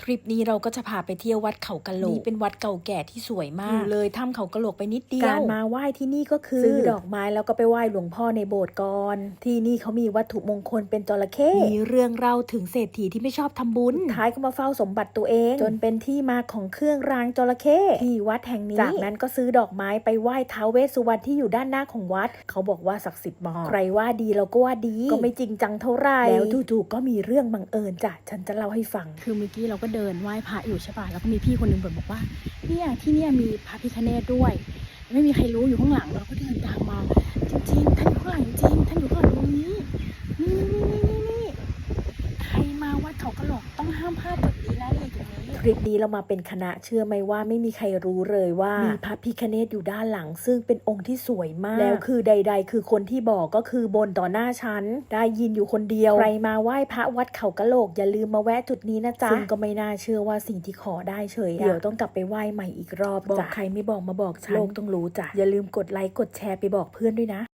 ทริปนี้เราก็จะพาไปเที่ยววัดเขากะโหลกนี่เป็นวัดเก่าแก่ที่สวยมากอยู่เลยถ้ำเขากะโหลกไปนิดเดียว การมาไหว้ที่นี่ก็คือ ซื้อดอกไม้แล้วก็ไปไหว้หลวงพ่อในโบสถ์ก่อน ที่นี่เขามีวัตถุมงคลเป็นจระเข้มีเรื่องเล่าถึงเศรษฐีที่ไม่ชอบทำบุญท้ายก็มาเฝ้าสมบัติตัวเอง จนเป็นที่มาของเครื่องรางจระเข้ที่วัดแห่งนี้ จากนั้นก็ซื้อดอกไม้ไปไหว้ท้าวเวสสุวรรณที่อยู่ด้านหน้าของวัด เขาบอกว่าศักดิ์สิทธิ์มากใครว่าดีเราก็ว่าดี ก็ไม่จริงจังเท่าไหร่แล้วจู่ๆก็มีเรื่องบังเอิญจ้ะฉันจะเล่าให้ฟัง คือเมื่อกี้เราก็เดินไหว้พระอยู่ใช่ป่ะแล้วก็มีพี่คนหนึ่งบ่นบอกว่า เนี่ยที่เนี่ยมีพระพิฆเนศด้วย ไม่มีใครรู้อยู่ข้างหลังเราก็เดินตามมา จริงๆท่านอยู่ข้างหลังจริง ท่านอยู่ข้างหลังตรงนี้ นี่นี่นี่นี่นี่ใครมาวัด เขากระโหลกต้องห้ามพลาดจุดนี้นะเลยตรงนี้ทริปนี้เรามาเป็นคณะเชื่อไหมว่าไม่มีใครรู้เลยว่ามีพระพิคเนตอยู่ด้านหลัง ซึ่งเป็นองค์ที่สวยมาก แล้วคือใด ๆ คือคนที่บอกก็คือบนต่อหน้าฉัน ได้ยินอยู่คนเดียว ใครมาไหว้พระวัดเขากะโหลกอย่าลืมมาแวะจุดนี้นะจ๊ะซึ่งก็ไม่น่าเชื่อว่าสิ่งที่ขอได้เฉยอะเดี๋ยวต้องกลับไปไหว้ใหม่อีกรอบบอกใครไม่บอกมาบอกฉันโลกต้องรู้จ้ะอย่าลืมกดไลค์กดแชร์ไปบอกเพื่อนด้วยนะ